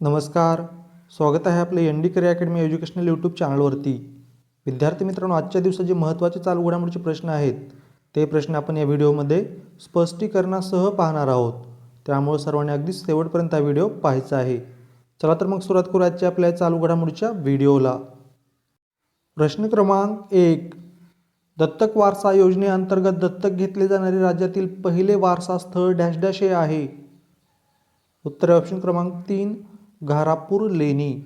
नमस्कार. स्वागत आहे आपल्या N D career academy educational YouTube चॅनलवरती विद्यार्थी मित्रांनो आजच्या दिवसात जे महत्त्वाचे चालू घडामोडीचे प्रश्न आहेत. ते प्रश्न आपण या व्हिडिओमध्ये स्पष्टीकरणासह पाहणार आहोत. त्यामुळे सर्वांनी अगदी शेवटपर्यंत हा व्हिडिओ पाहायचा आहे. चला तर मग सुरुवात करू आजच्या आपल्या चालू घडामोडीच्या व्हिडिओला. प्रश्न क्रमांक एक. दत्तक वारसा योजनेअंतर्गत दत्तक घेतले जाणारे राज्यातील पहिले वारसा स्थळ डॅश डॅश हे आहे. उत्तर ऑप्शन क्रमांक तीन. घारापूर लेणी.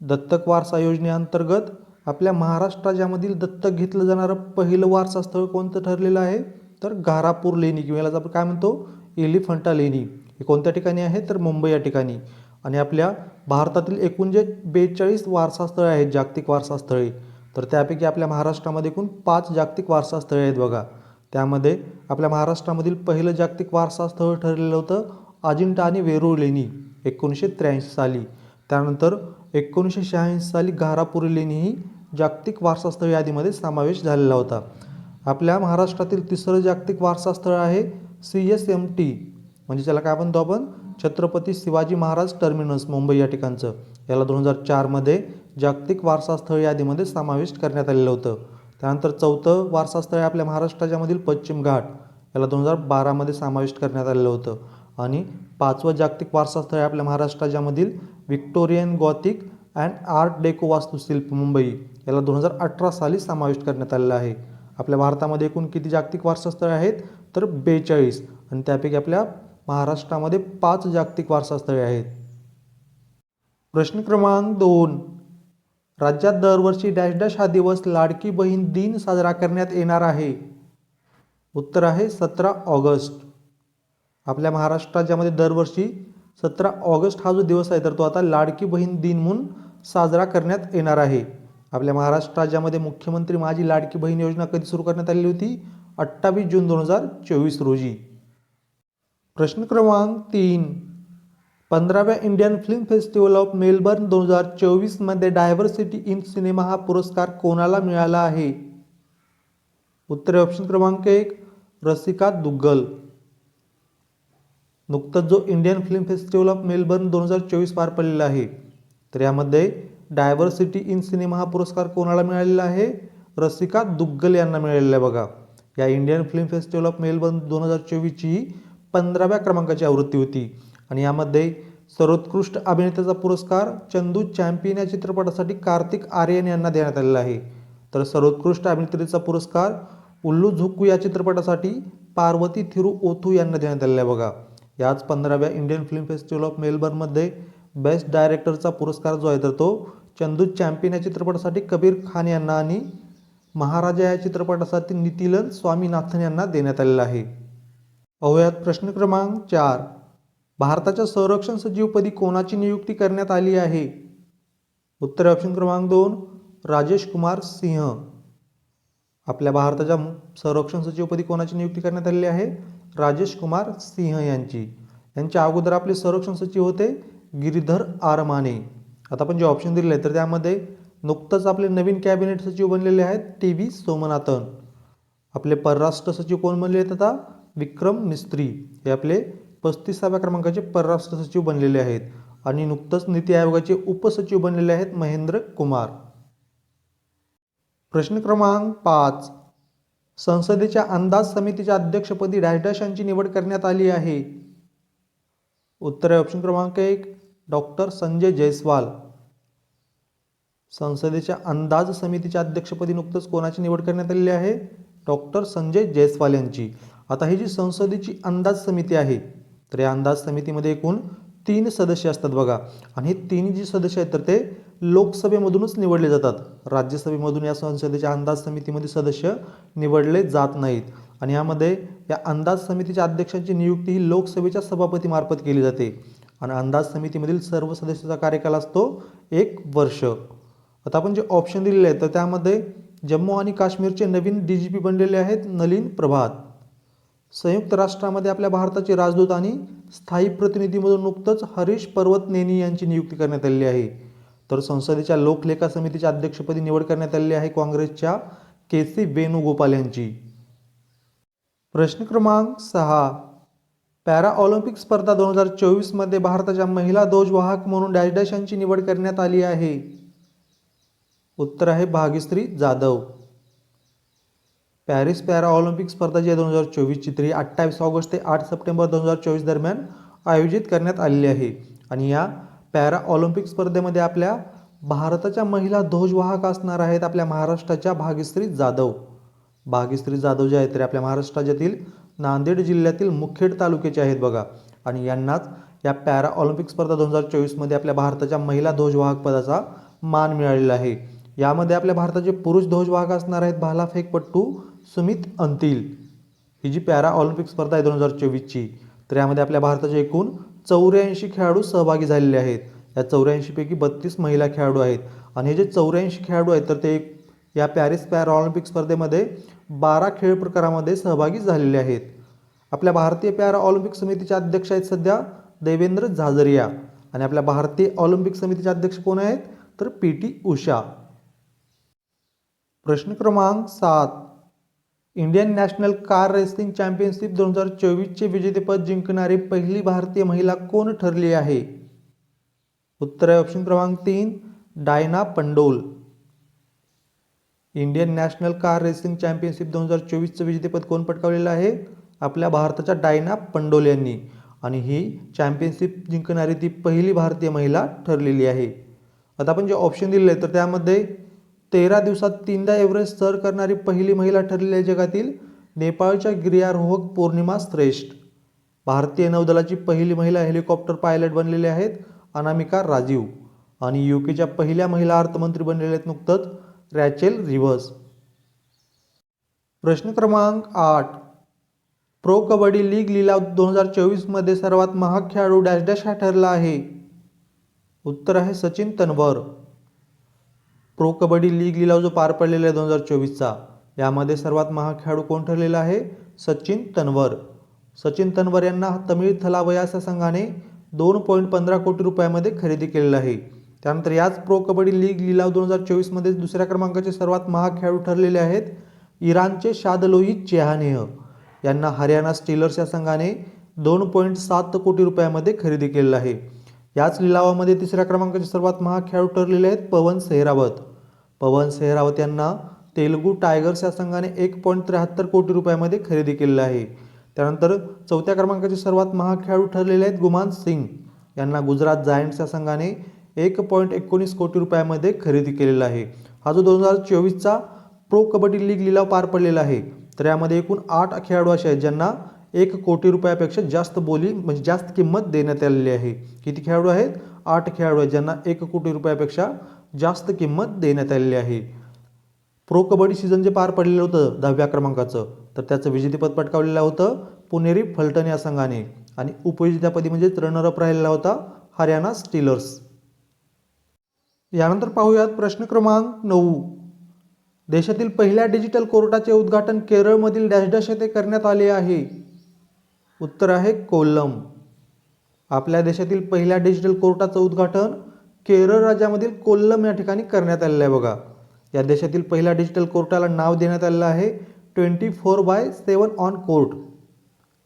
दत्तक वारसा योजनेअंतर्गत आपल्या महाराष्ट्र राज्यामधील दत्तक घेतलं जाणारं पहिलं वारसा स्थळ कोणतं ठरलेलं आहे? तर घारापूर लेणी. किंवा याला आपण काय म्हणतो? एलिफंटा लेणी. हे कोणत्या ठिकाणी आहे? तर मुंबई या ठिकाणी. आणि आपल्या भारतातील एकूण जे बेचाळीस वारसास्थळे आहेत जागतिक वारसा स्थळे. तर त्यापैकी आपल्या महाराष्ट्रामध्ये एकूण पाच जागतिक वारसा स्थळे आहेत बघा. त्यामध्ये आपल्या महाराष्ट्रामधील पहिलं जागतिक वारसा स्थळ ठरलेलं होतं अजिंठा आणि वेरूळ लेणी. एकोणीसशे त्र्याऐंशी साली. त्यानंतर एकोणीसशे शहाऐंशी साली घारापुरी लेणी ही जागतिक वारसास्थळ यादीमध्ये समावेश झालेला होता. आपल्या महाराष्ट्रातील तिसरं जागतिक वारसास्थळ आहे सी एस एम टी. म्हणजे त्याला काय म्हणतो आपण? छत्रपती शिवाजी महाराज टर्मिनस मुंबई या ठिकाणचं. याला दोन हजार चारमध्ये जागतिक वारसास्थळ यादीमध्ये समाविष्ट करण्यात आलेलं होतं. त्यानंतर चौथं वारसास्थळ आहे आपल्या महाराष्ट्राच्यामधील पश्चिम घाट. याला दोन हजार बारामध्ये समाविष्ट करण्यात आलेलं होतं. आणि पाचवं जागतिक वारसा स्थळ आहे आपल्या महाराष्ट्र राज्यामधील Victorian Gothic and art deco वास्तुशिल्प मुंबई. याला दोन हजार अठरा साली समाविष्ट करण्यात आलेलं आहे. आपल्या भारतामध्ये एकूण किती जागतिक वारसास्थळे आहेत? तर बेचाळीस. आणि त्यापैकी आपल्या महाराष्ट्रामध्ये पाच जागतिक वारसास्थळे आहेत. प्रश्न क्रमांक दोन. राज्यात दरवर्षी डॅश डॅश हा दिवस लाडकी बहीण दिन साजरा करण्यात येणार आहे. उत्तर आहे सतरा ऑगस्ट. आपल्या महाराष्ट्र राज्यामध्ये दरवर्षी सतरा ऑगस्ट हा जो दिवस आहे तर तो आता लाडकी बहीण दिन म्हणून साजरा करण्यात येणार आहे. आपल्या महाराष्ट्र राज्यामध्ये मुख्यमंत्री माझी लाडकी बहीण योजना कधी सुरू करण्यात आलेली होती? अठ्ठावीस जून दोन हजार चोवीस रोजी. प्रश्न क्रमांक तीन. पंधराव्या Indian film festival of Melbourne दोन हजार चोवीसमध्ये डायव्हर्सिटी इन सिनेमा हा पुरस्कार कोणाला मिळाला आहे? उत्तर ऑप्शन क्रमांक एक रसिका दुग्गल. नुकतंच जो Indian film festival of Melbourne दोन हजार चोवीस पार पडलेला आहे. तर यामध्ये डायव्हर्सिटी इन सिनेमा हा पुरस्कार कोणाला मिळालेला आहे? रसिका दुग्गल यांना मिळालेला आहे बघा. या Indian film festival of Melbourne दोन हजार चोवीसची ही पंधराव्या क्रमांकाची आवृत्ती होती. आणि यामध्ये सर्वोत्कृष्ट अभिनेत्याचा पुरस्कार चंदू चॅम्पियन या चित्रपटासाठी कार्तिक आर्यन यांना देण्यात आलेला आहे. तर सर्वोत्कृष्ट अभिनेत्रीचा पुरस्कार उल्लू झुक्कू या चित्रपटासाठी पार्वती थिरू ओथू यांना देण्यात आलेला आहे बघा. याच पंधराव्या इंडियन फिल्म फेस्टिवल ऑफ मेलबर्नमध्ये बेस्ट डायरेक्टरचा पुरस्कार जो आहे तर तो चंदू चॅम्पियन या चित्रपटासाठी कबीर खान यांना आणि महाराजा या चित्रपटासाठी नितिलन स्वामीनाथन यांना देण्यात आलेला आहे. पाहूयात प्रश्न क्रमांक चार. भारताच्या संरक्षण सचिवपदी कोणाची नियुक्ती करण्यात आली आहे? उत्तर ऑप्शन क्रमांक दोन राजेश कुमार सिंह. आपल्या भारताच्या संरक्षण सचिवपदी कोणाची नियुक्ती करण्यात आलेली आहे? राजेश कुमार सिंह यांची. यांच्या अगोदर आपले संरक्षण सचिव होते गिरीधर आर माने आता आपण जे ऑप्शन दिलेले आहेत तर त्यामध्ये नुकतंच आपले नवीन कॅबिनेट सचिव बनलेले आहेत टी व्ही सोमनाथन. आपले परराष्ट्र सचिव कोण बनले आहेत आता? विक्रम मिस्त्री. हे आपले पस्तीसाव्या क्रमांकाचे परराष्ट्र सचिव बनलेले आहेत. आणि नुकतंच नीती आयोगाचे उपसचिव बनलेले आहेत महेंद्र कुमार. प्रश्न क्रमांक पाच. संसदेच्या अंदाज समितीच्या अध्यक्षपदी डॅश डॅश यांची निवड करण्यात आली आहे. उत्तर आहे ऑप्शन क्रमांक एक डॉक्टर संजय जयस्वाल. संसदेच्या अंदाज समितीच्या अध्यक्षपदी नुकतंच कोणाची निवड करण्यात आलेली आहे? डॉक्टर संजय जयस्वाल यांची. आता ही जी संसदेची अंदाज समिती आहे तर या अंदाज समितीमध्ये एकूण तीन सदस्य असतात बघा. आणि हे तीन जी सदस्य आहेत तर ते लोकसभेमधूनच निवडले जातात. राज्यसभेमधून या संसदेच्या अंदाज समितीमध्ये सदस्य निवडले जात नाहीत. आणि यामध्ये या अंदाज समितीच्या अध्यक्षांची नियुक्ती ही लोकसभेच्या सभापतीमार्फत केली जाते. आणि अंदाज समितीमधील सर्व सदस्याचा कार्यकाल असतो एक वर्ष. आता आपण जे ऑप्शन दिलेले आहेत तर त्यामध्ये जम्मू आणि काश्मीरचे नवीन डी जी पी बनलेले आहेत नलीन प्रभात. संयुक्त राष्ट्रामध्ये आपल्या भारताचे राजदूत आणि स्थायी प्रतिनिधीमधून नुकतंच हरीश पर्वत नेनी यांची नियुक्ती करण्यात आलेली आहे. तर संसदेच्या लोकलेखा समितीच्या अध्यक्षपदी निवड करण्यात आलेली आहे काँग्रेसच्या के सी वेणुगोपाल यांची. प्रश्न क्रमांक सहा. पॅरा ऑलिम्पिक स्पर्धा दोन हजार चोवीसमध्ये भारताच्या महिला ध्वजवाहक म्हणून डॅश डॅश यांची निवड करण्यात आली आहे. उत्तर आहे Bhagyashree Jadhav. Paris para Olympic स्पर्धा जी आहे दोन हजार चोवीसची तरी अठ्ठावीस ऑगस्ट ते आठ सप्टेंबर दोन हजार चोवीस दरम्यान आयोजित करण्यात आलेली आहे. आणि या पॅरा ऑलिम्पिक स्पर्धेमध्ये आपल्या भारताच्या महिला ध्वजवाहक असणार आहेत आपल्या महाराष्ट्राच्या भाग्यश्री जाधव. भाग्यश्री जाधव जे आहेत ते आपल्या महाराष्ट्र राज्यातील नांदेड जिल्ह्यातील मुखेड तालुक्याचे आहेत बघा. आणि यांनाच या पॅरा ऑलिम्पिक स्पर्धा दोन हजार चोवीसमध्ये आपल्या भारताच्या महिला ध्वजवाहक पदाचा मान मिळालेला आहे. यामध्ये आपल्या भारताचे पुरुष ध्वजवाहक असणार आहेत भालाफेकपट्टू सुमित अंतिल. ही जी पॅरा ऑलिम्पिक स्पर्धा आहे दोन हजार चोवीसची तर यामध्ये आपल्या भारताचे एकूण चौऱ्याऐंशी खेळाडू सहभागी झालेले आहेत. या चौऱ्याऐंशीपैकी बत्तीस महिला खेळाडू आहेत. आणि हे जे चौऱ्याऐंशी खेळाडू आहेत तर ते या पॅरिस पॅरा ऑलिम्पिक स्पर्धेमध्ये बारा खेळ प्रकारामध्ये सहभागी झालेले आहेत. आपल्या भारतीय पॅरा ऑलिम्पिक समितीचे अध्यक्ष आहेत सध्या देवेंद्र झाझरिया. आणि आपल्या भारतीय ऑलिम्पिक समितीचे अध्यक्ष कोण आहेत? तर पी टी उषा. प्रश्न क्रमांक सात. Indian national car racing championship दोन हजार चोवीसचे विजेतेपद जिंकणारी पहिली भारतीय महिला कोण ठरली आहे? उत्तर आहे ऑप्शन क्रमांक तीन Diana Pundole. Indian national car racing championship दोन हजार चोवीसचं विजेतेपद कोण पटकावलेलं आहे? आपल्या भारताच्या डायना पंडोल यांनी. आणि ही चॅम्पियनशिप जिंकणारी ती पहिली भारतीय महिला ठरलेली आहे. आता आपण जे ऑप्शन दिलेले आहे तर त्यामध्ये तेरा दिवसात तीनदा एव्हरेस्ट सर करणारी पहिली महिला ठरलेली आहे जगातील नेपाळच्या गिर्यारोहक पौर्णिमा श्रेष्ठ. भारतीय नौदलाची पहिली महिला हेलिकॉप्टर पायलट बनलेले आहेत अनामिका राजीव आणि यू केच्या पहिल्या महिला अर्थमंत्री बनलेल्या आहेत नुकतंच रॅचेल रिव्हर्स. प्रश्न क्रमांक आठ. प्रो कबड्डी लीग लिलाव दोन हजार चोवीसमध्ये सर्वात महाग खेळाडू डॅश डॅश हा ठरला आहे. उत्तर आहे सचिन तन्वर. प्रो कबड्डी लीग लिलाव जो पार पडलेला आहे दोन हजार चोवीसचा यामध्ये सर्वात महाग खेळाडू कोण ठरलेला आहे? सचिन तन्वर. सचिन तन्वर यांना तमिळ थलावयास या संघाने दोन पॉईंट पंधरा कोटी रुपयामध्ये खरेदी केलेलं आहे. त्यानंतर याच प्रो कबड्डी लीग लिलाव दोन हजार चोवीसमध्ये दुसऱ्या क्रमांकाचे सर्वात महाग खेळाडू ठरलेले आहेत इराणचे शादलोई चेहानेह. यांना हरियाणा स्टीलर्स या संघाने दोन पॉईंट सात कोटी रुपयामध्ये खरेदी केलेलं आहे. याच लिलावामध्ये तिसऱ्या क्रमांकाचे सर्वात महाग खेळाडू ठरलेले आहेत पवन सेहरावत. पवन सेहरावत यांना तेलुगू टायगर्स या संघाने एक पॉईंट त्र्याहत्तर कोटी रुपयामध्ये खरेदी केलेलं आहे. त्यानंतर चौथ्या क्रमांकाचे सर्वात महाग खेळाडू ठरलेले आहेत गुमान सिंग. यांना गुजरात जायंट्स या संघाने एक पॉईंट एकोणीस कोटी रुपयामध्ये खरेदी केलेला आहे. हा जो दोन हजार चोवीसचा प्रो कबड्डी लीग लिलाव पार पडलेला आहे तर यामध्ये एकूण आठ खेळाडू असे आहेत ज्यांना एक कोटी रुपयापेक्षा जास्त बोली म्हणजे जास्त किंमत देण्यात आलेली आहे. किती खेळाडू आहेत? आठ खेळाडू आहेत ज्यांना एक कोटी रुपयापेक्षा जास्त किंमत देण्यात आलेली आहे. प्रो कबड्डी सीझन जे पार पडलेलं होतं दहाव्या क्रमांकाचं तर त्याचं विजेतेपद पटकावलेलं होतं पुणेरी फलटण या संघाने. आणि उपविजेत्यापदी म्हणजेच रनरअप राहिलेला होता हरियाणा स्टीलर्स यानंतर पाहूयात प्रश्न क्रमांक नऊ. देशातील पहिल्या डिजिटल कोर्टाचे उद्घाटन केरळमधील डॅश डॅश येथे करण्यात आले आहे. उत्तर आहे कोल्लम. आपल्या देशातील पहिल्या डिजिटल कोर्टाचं उद्घाटन केरळ राज्यामधील कोल्लम या ठिकाणी करण्यात आलेलं आहे बघा. या देशातील पहिल्या डिजिटल कोर्टाला नाव देण्यात आलेलं आहे. Twenty four by seven on court.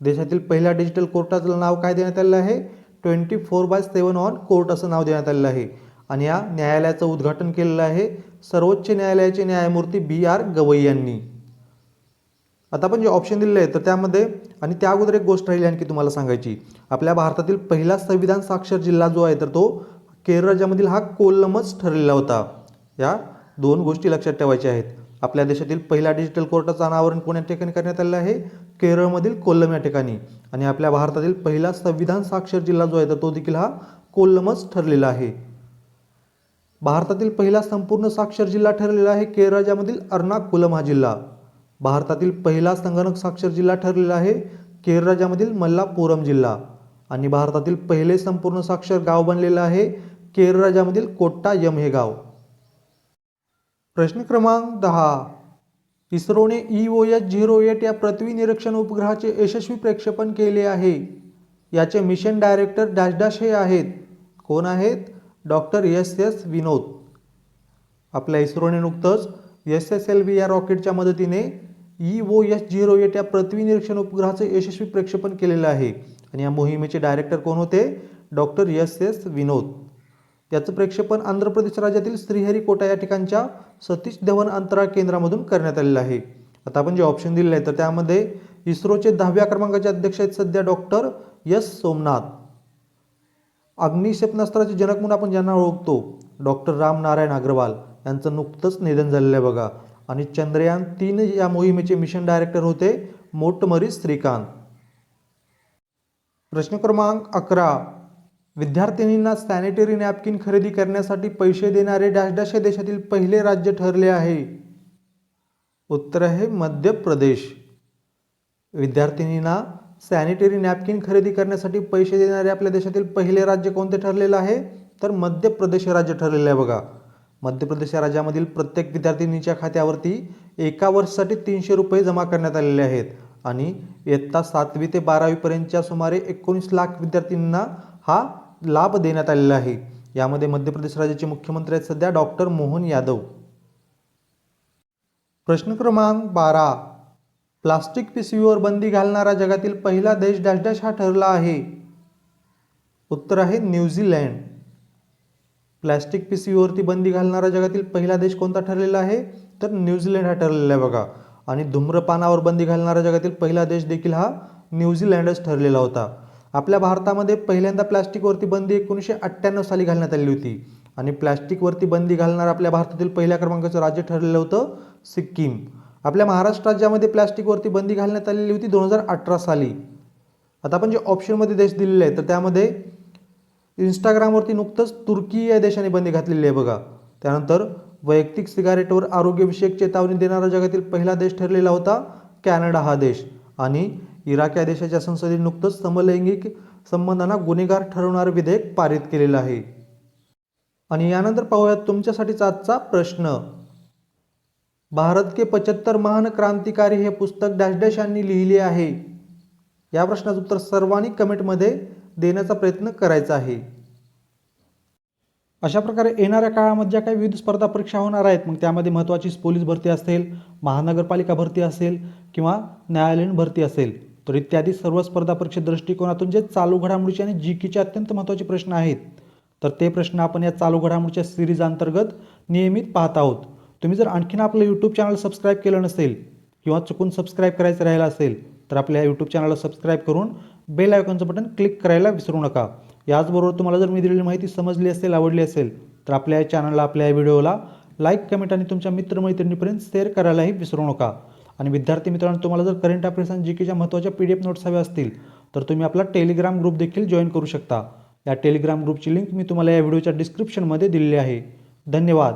देशातील पहिल्या डिजिटल कोर्टाचं नाव काय देण्यात आलेलं आहे? Twenty four by seven on court असं नाव देण्यात आलेलं आहे. आणि या न्यायालयाचं उद्घाटन केलेलं आहे सर्वोच्च न्यायालयाचे न्यायमूर्ती बी आर गवई यांनी. आता आपण जे ऑप्शन दिलेले आहे तर त्यामध्ये आणि त्या अगोदर एक गोष्ट राहिली आणखी तुम्हाला सांगायची. आपल्या भारतातील पहिला संविधान साक्षर जिल्हा जो आहे तर तो केरळ राज्यामधील हा कोल्लमच ठरलेला होता. या दोन गोष्टी लक्षात ठेवायच्या आहेत. आपल्या देशातील पहिल्या डिजिटल कोर्टाचं अनावरण कोण्या ठिकाणी करण्यात आलेलं आहे? केरळमधील कोल्लम या ठिकाणी. आणि आपल्या भारतातील पहिला संविधान साक्षर जिल्हा जो आहे तर तो देखील हा कोल्लमच ठरलेला आहे. भारतातील पहिला संपूर्ण साक्षर जिल्हा ठरलेला आहे केरळ राज्यामधील अर्नाकुलम हा जिल्हा. भारतातील पहिला संगणक साक्षर जिल्हा ठरलेला आहे केरळ राज्यामधील मल्लापुरम जिल्हा. आणि भारतातील पहिले संपूर्ण साक्षर गाव बनलेलं आहे केरळ राज्यामधील कोट्टायम हे गाव. प्रश्न क्रमांक दहा. इस्रोने E O H zero eight या पृथ्वी निरीक्षण उपग्रहाचे यशस्वी प्रक्षेपण केले आहे. याचे मिशन डायरेक्टर डॅश डॅश हे आहेत. कोण आहेत? Doctor S S Vinod. आपल्या इस्रोने नुकतंच एस एस एल व्ही या रॉकेटच्या मदतीने E O S zero eight या पृथ्वी निरीक्षण उपग्रहाचे यशस्वी प्रक्षेपण केलेलं आहे. आणि या मोहिमेचे डायरेक्टर कोण होते? Doctor S S Vinod. याचं प्रक्षेपण आंध्र प्रदेश राज्यातील श्रीहरिकोटा या ठिकाणच्या सतीश धवन अंतराळ केंद्रामधून करण्यात आलेलं आहे. आता आपण जे ऑप्शन दिलेलं आहे तर त्यामध्ये इस्रोचे दहाव्या क्रमांकाचे अध्यक्ष आहेत सध्या डॉक्टर यस सोमनाथ. अग्निक्षेपणास्त्राचे जनक म्हणून आपण ज्यांना ओळखतो डॉक्टर राम नारायण अग्रवाल यांचं नुकतंच निधन झालेलं आहे बघा. आणि चंद्रयान तीन या मोहिमेचे मिशन डायरेक्टर होते मोटमरी श्रीकांत. प्रश्न क्रमांक अकरा विद्यार्थिनींना सॅनिटरी नॅपकिन खरेदी करण्यासाठी पैसे देणारे डॅश डॅश हे देशातील पहिले राज्य ठरले आहे. उत्तर आहे मध्य प्रदेश विद्यार्थिनींना सॅनिटरी नॅपकिन खरेदी करण्यासाठी पैसे देणारे आपल्या देशातील पहिले राज्य कोणते ठरलेलं आहे? तर मध्य प्रदेश हे राज्य ठरलेलं आहे बघा. मध्य प्रदेश या राज्यामधील प्रत्येक विद्यार्थिनीच्या खात्यावरती एका वर्षासाठी तीनशे रुपये जमा करण्यात आलेले आहेत. आणि इयत्ता सातवी ते बारावीपर्यंतच्या सुमारे एकोणीस लाख विद्यार्थ्यांना हा लाभ देण्यात आलेला आहे. यामध्ये मध्य प्रदेश राज्याचे मुख्यमंत्री आहेत सध्या डॉक्टर मोहन यादव. प्रश्न क्रमांक बारा. प्लास्टिक पिशवीवर बंदी घालणारा जगातील पहिला देश डॅश डॅश हा ठरला आहे. उत्तर आहे न्यूझीलँड प्लॅस्टिक पिशवीवरती बंदी घालणारा जगातील पहिला देश कोणता ठरलेला आहे? तर न्यूझीलँड हा ठरलेला आहे बघा. आणि धूम्रपानावर बंदी घालणारा जगातील पहिला देश देखील हा न्यूझीलँडच ठरलेला होता. आपल्या भारतामध्ये पहिल्यांदा प्लॅस्टिकवरती बंदी एकोणीसशे अठ्ठ्याण्णव साली घालण्यात आली होती. आणि प्लॅस्टिकवरती बंदी घालणारं आपल्या भारतातील पहिल्या क्रमांकाचं राज्य ठरलेलं होतं सिक्कीम. आपल्या महाराष्ट्र राज्यामध्ये प्लॅस्टिकवरती बंदी घालण्यात आलेली होती दोन हजार अठरा साली. आता आपण जे ऑप्शनमध्ये देश दिलेले आहे तर त्यामध्ये इंस्टाग्रामवरती नुकतंच तुर्की या देशाने बंदी घातलेली आहे बघा. त्यानंतर वैयक्तिक सिगारेटवर आरोग्यविषयक चेतावणी देणारा जगातील पहिला देश ठरलेला होता कॅनडा हा देश. आणि इराक या देशाच्या संसदेने नुकतंच समलैंगिक संबंधांना गुन्हेगार ठरवणारं विधेयक पारित केलेलं आहे. आणि यानंतर पाहूयात तुमच्यासाठीचा आजचा प्रश्न. भारत के पचहत्तर महान क्रांतिकारी हे पुस्तक डॅश डॅश यांनी लिहिले आहे. या प्रश्नाचं उत्तर सर्वांनी कमेंटमध्ये देण्याचा प्रयत्न करायचा आहे. अशा प्रकारे येणाऱ्या काळामध्ये ज्या काही विविध स्पर्धा परीक्षा होणार आहेत मग त्यामध्ये महत्त्वाची पोलीस भरती असेल महानगरपालिका भरती असेल किंवा न्यायालयीन भरती असेल. तर इत्यादी सर्व स्पर्धा परीक्षे दृष्टिकोनातून जे चालू घडामोडीचे आणि जी कीचे अत्यंत महत्त्वाचे प्रश्न आहेत तर ते प्रश्न आपण या चालू घडामोडीच्या सिरीज अंतर्गत नियमित पाहत आहोत. तुम्ही जर आणखीन आपलं यूट्यूब चॅनल सबस्क्राईब केलं नसेल किंवा चुकून सबस्क्राईब करायचं राहिलं असेल तर आपल्या यूट्यूब चॅनलला सबस्क्राईब करून बेल आयकॉनचं बटन क्लिक करायला विसरू नका. याचबरोबर तुम्हाला जर मी दिलेली माहिती समजली असेल आवडली असेल तर आपल्या या चॅनलला आपल्या या व्हिडिओला लाईक कमेंट आणि तुमच्या मित्रमैत्रिणीपर्यंत शेअर करायलाही विसरू नका. आणि विद्यार्थी मित्रांनो तुम्हाला जर करंट अफेअर्स आणि जी केच्या महत्त्वाच्या पी डी एफ नोट्स हव्या असतील तर तुम्ही आपला टेलिग्राम ग्रुप देखील जॉईन करू शकता. या टेलिग्राम ग्रुपची लिंक मी तुम्हाला या व्हिडिओच्या डिस्क्रिप्शनमध्ये दिलेली आहे. धन्यवाद.